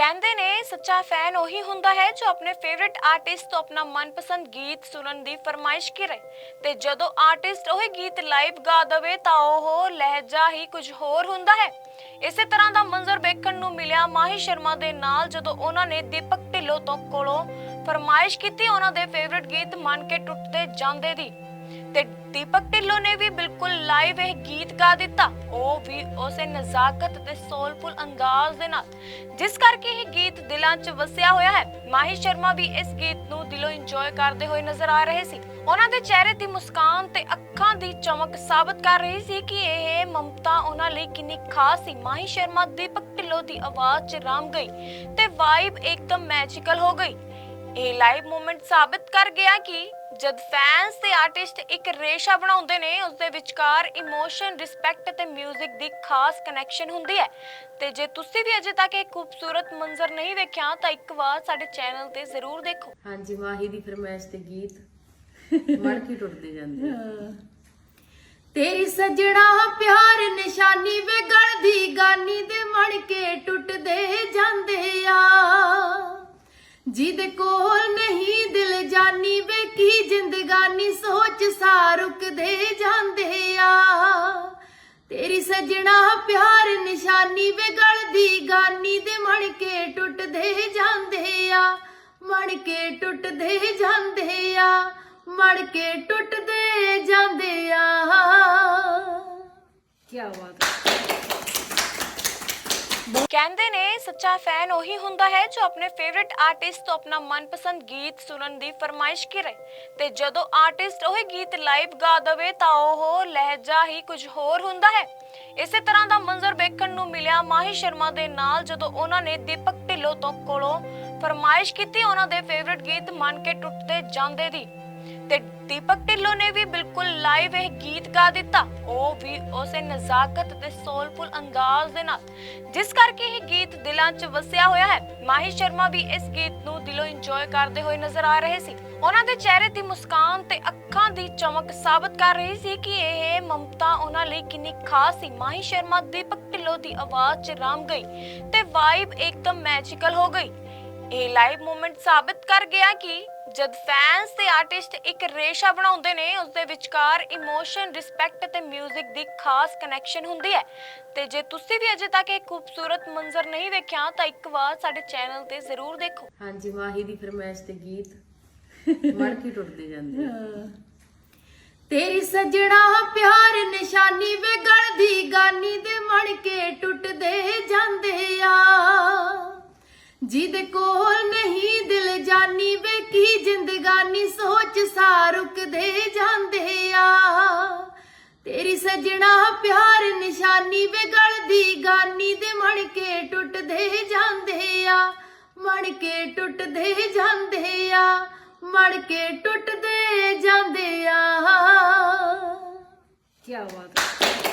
ਕਹਿੰਦੇ ਨੇ ਸੱਚਾ ਫੈਨ ਉਹੀ ਹੁੰਦਾ ਹੈ ਜੋ ਆਪਣੇ ਫੇਵਰਿਟ ਆਰਟਿਸਟ ਤੋਂ ਆਪਣਾ ਮਨਪਸੰਦ ਗੀਤ ਸੁਣਨ ਦੀ ਫਰਮਾਇਸ਼ ਕਰੇ। ਤੇ ਜਦੋਂ ਆਰਟਿਸਟ ਉਹ ਗੀਤ ਲਾਈਵ ਗਾ ਦਵੇ ਤਾਂ ਉਹ ਲਹਿਜਾ ਹੀ ਕੁਝ ਹੋਰ ਹੁੰਦਾ ਹੈ। ਇਸੇ ਤਰ੍ਹਾਂ ਦਾ ਮੰਜ਼ਰ ਵੇਖਣ ਨੂੰ ਮਿਲਿਆ ਮਾਹੀ ਸ਼ਰਮਾ ਦੇ ਨਾਲ ਜਦੋਂ ਉਹਨਾਂ ਨੇ ਦੀਪਕ ਢਿੱਲੋਂ ਤੋਂ ਕੋਲੋਂ ਫਰਮਾਇਸ਼ ਕੀਤੀ ਉਹਨਾਂ ਦੇ ਫੇਵਰਿਟ ਗੀਤ ਮਨ ਕੇ ਟੁੱਟਦੇ ਜਾਂਦੇ ਦੀ। ਤੇ ਦੀਪਕ ਢਿੱਲੋਂ ਨੇ ਵੀ ਬਿਲਕੁਲ ਲਾਈਵ ਇਹ ਗੀਤ ਗਾ ਦਿੱਤਾ। ਉਹ ਵੀ ਉਸੇ ਨਜ਼ਾਕਤ ਤੇ ਸੋਲਫੁਲ ਅੰਦਾਜ਼ ਦੇ ਨਾਲ। ਜਿਸ ਕਰਕੇ ਇਹ ਗੀਤ ਦਿਲਾਂ 'ਚ ਵਸਿਆ ਹੋਇਆ ਹੈ। ਮਾਹੀ ਸ਼ਰਮਾ ਵੀ ਇਸ ਗੀਤ ਨੂੰ ਦਿਲੋਂ ਇੰਜੋਏ ਕਰਦੇ ਹੋਏ ਨਜ਼ਰ ਆ ਰਹੇ ਸੀ। ਉਹਨਾਂ ਦੇ ਚਿਹਰੇ ਦੀ ਮੁਸਕਾਨ ਤੇ ਅੱਖਾਂ ਦੀ ਚਮਕ ਸਾਬਤ ਕਰ ਰਹੀ ਸੀ ਕਿ ਇਹ ਮਮਤਾ ਉਹਨਾਂ ਲਈ ਕਿੰਨੀ ਖਾਸ ਸੀ। ਮਾਹੀ ਸ਼ਰਮਾ ਦੀਪਕ ਢਿੱਲੋਂ ਦੀ ਆਵਾਜ਼ 'ਚ ਰਾਮ ਗਈ ਤੇ ਵਾਈਬ ਇੱਕਦਮ ਮੈਜੀਕਲ ਹੋ ਗਈ। ਇਹ ਲਾਈਵ ਮੂਮੈਂਟ ਸਾਬਤ ਕਰ ਗਿਆ ਕਿ ਜਦ ਫੈਨਸ ਤੇ ਆਰਟਿਸਟ ਇੱਕ ਰੇਸ਼ਾ ਬਣਾਉਂਦੇ ਨੇ ਉਸ ਦੇ ਵਿਚਕਾਰ ਇਮੋਸ਼ਨ ਰਿਸਪੈਕਟ ਤੇ 뮤직 ਦੀ ਖਾਸ ਕਨੈਕਸ਼ਨ ਹੁੰਦੀ ਹੈ। ਤੇ ਜੇ ਤੁਸੀਂ ਵੀ ਅਜੇ ਤੱਕ ਇਹ ਖੂਬਸੂਰਤ ਮੰਜ਼ਰ ਨਹੀਂ ਵੇਖਿਆ ਤਾਂ ਇੱਕ ਵਾਰ ਸਾਡੇ ਚੈਨਲ ਤੇ ਜ਼ਰੂਰ ਦੇਖੋ। ਹਾਂਜੀ ਮਾਹੀ ਦੀ ਫਰਮਾਇਸ਼ ਤੇ ਗੀਤ ਮੜ ਕੇ ਟੁੱਟਦੇ ਜਾਂਦੇ। ਤੇਰੀ ਸਜਣਾ ਪਿਆਰ ਨਿਸ਼ਾਨੀ ਵੇ ਗਲ ਦੀ ਗਾਨੀ ਦੇ ਮਣ ਕੇ ਜਿਹਦੇ ਕੋਲ ਨਹੀਂ ਦਿਲ ਜਾਨੀ ਵੇ ਕੀ ਜ਼ਿੰਦਗਾਨੀ, ਸੋਚ ਸਾ ਰੁਕਦੇ ਜਾਂਦੇ ਆ। ਤੇਰੀ ਸਜਣਾ ਪਿਆਰ ਨਿਸ਼ਾਨੀ, ਵੇ ਗਲ ਦੀ ਗਾਨੀ ਦੇ ਮਣਕੇ ਟੁੱਟਦੇ ਜਾਂਦੇ ਆ। ਮਣਕੇ ਟੁੱਟਦੇ ਜਾਂਦੇ ਆ ਮਣ ਟੁੱਟਦੇ ਜਾਂਦੇ ਆ। ਕੀ ਬਾਤ ਹੈ। ਕਹਿੰਦੇ ਨੇ, ਸੱਚਾ ਫੈਨ ਉਹੀ ਹੁੰਦਾ ਹੈ ਜੋ ਆਪਣੇ ਫੇਵਰਿਟ ਆਰਟਿਸਟ ਤੋਂ ਆਪਣਾ ਮਨਪਸੰਦ ਗੀਤ ਸੁਣਨ ਦੀ ਫਰਮਾਇਸ਼ ਕਰੇ। ਤੇ ਜਦੋਂ ਆਰਟਿਸਟ ਉਹ ਗੀਤ ਲਾਈਵ ਗਾ ਦਵੇ ਤਾਂ ਉਹ ਲਹਿਜਾ ਹੀ ਕੁਝ ਹੋਰ ਹੁੰਦਾ ਹੈ। ਇਸੇ ਤਰ੍ਹਾਂ ਦਾ ਮੰਜ਼ਰ ਵੇਖਣ ਨੂੰ ਮਿਲਿਆ ਮਾਹੀ ਸ਼ਰਮਾ ਦੇ ਨਾਲ ਜਦੋਂ ਉਹਨਾਂ ਨੇ ਦੀਪਕ ਢਿੱਲੋਂ ਤੋਂ ਕੋਲੋਂ ਫਰਮਾਇਸ਼ ਕੀਤੀ ਉਹਨਾਂ ਦੇ ਫੇਵਰਿਟ ਗੀਤ ਮਨ ਕੇ ਟੁੱਟਦੇ ਜਾਂਦੇ ਦੀ। ਤੇ ਦੀਪਕ ਢਿੱਲੋਂ ਨੇ ਵੀ ਬਿਲਕੁਲ ਲਾਈਵ ਇਹ ਗੀਤ ਗਾ ਦਿੱਤਾ। ਉਹ ਵੀ ਨਜ਼ਾਕਤ ਤੇ ਸੋਲਫੁਲ ਅੰਦਾਜ਼ ਦੇ ਨਾਲ। ਜਿਸ ਕਰਕੇ ਇਹ ਗੀਤ ਦਿਲਾਂ 'ਚ ਵਸਿਆ ਹੋਇਆ ਹੈ। ਮਾਹੀ ਸ਼ਰਮਾ ਵੀ ਇਸ ਗੀਤ ਨੂੰ ਦਿਲੋਂ ਇੰਜੋਏ ਕਰਦੇ ਹੋਏ ਨਜ਼ਰ ਆ ਰਹੇ ਸੀ। ਉਹਨਾਂ ਦੇ ਚਿਹਰੇ ਦੀ ਮੁਸਕਾਨ ਤੇ ਅੱਖਾਂ ਦੀ ਚਮਕ ਸਾਬਤ ਕਰ ਰਹੀ ਸੀ ਕਿ ਇਹ ਮਮਤਾ ਉਹਨਾਂ ਲਈ ਕਿੰਨੀ ਖਾਸ ਸੀ। ਮਾਹੀ ਸ਼ਰਮਾ ਦੀਪਕ ਢਿੱਲੋਂ ਦੀ ਆਵਾਜ਼ 'ਚ ਰਾਮ ਗਈ ਤੇ ਵਾਈਬ ਇੱਕਦਮ ਮੈਜੀਕਲ ਹੋ ਗਈ। ਇਹ ਲਾਈਵ ਮੂਮੈਂਟ ਸਾਬਤ ਕਰ ਗਿਆ ਕਿ ਜਦ ਫੈਨਸ ਤੇ ਆਰਟਿਸਟ ਇੱਕ ਰੇਸ਼ਾ ਬਣਾਉਂਦੇ ਨੇ ਉਸ ਦੇ ਵਿਚਕਾਰ ਇਮੋਸ਼ਨ ਰਿਸਪੈਕਟ ਤੇ 뮤직 ਦੀ ਖਾਸ ਕਨੈਕਸ਼ਨ ਹੁੰਦੀ ਹੈ। ਤੇ ਜੇ ਤੁਸੀਂ ਵੀ ਅਜੇ ਤੱਕ ਇਹ ਖੂਬਸੂਰਤ ਮੰਜ਼ਰ ਨਹੀਂ ਵੇਖਿਆ ਤਾਂ ਇੱਕ ਵਾਰ ਸਾਡੇ ਚੈਨਲ ਤੇ ਜ਼ਰੂਰ ਦੇਖੋ। ਹਾਂਜੀ ਮਾਹੀ ਦੀ ਫਰਮਾਇਸ਼ ਤੇ ਗੀਤ ਮੜ ਕੇ ਟੁੱਟਦੇ ਜਾਂਦੇ। ਤੇਰੀ ਸਜਣਾ ਪਿਆਰ ਨਿਸ਼ਾਨੀ ਵੇ ਗਲ ਦੀ ਗਾਨੀ ਦੇ ਮਣ ਕੇ ਜਿਹਦੇ ਕੋਲ ਨਹੀਂ ਦਿਲ ਜਾਨੀ ਵੇ ਕੀ ਜ਼ਿੰਦਗਾਨੀ, ਸੋਚ ਸਾ ਰੁਕਦੇ ਜਾਂਦੇ ਆ। ਤੇਰੀ ਸਜਣਾ ਪਿਆਰ ਨਿਸ਼ਾਨੀ ਵੇ ਗਲ ਦੀ ਗਾਨੀ ਦੇ ਮਣਕੇ ਟੁੱਟਦੇ ਜਾਂਦੇ ਆ। ਮਣਕੇ ਟੁੱਟਦੇ ਜਾਂਦੇ ਆ, ਮਣਕੇ ਟੁੱਟਦੇ ਜਾਂਦੇ ਆ। ਕੀ ਬਾਤ ਹੈ।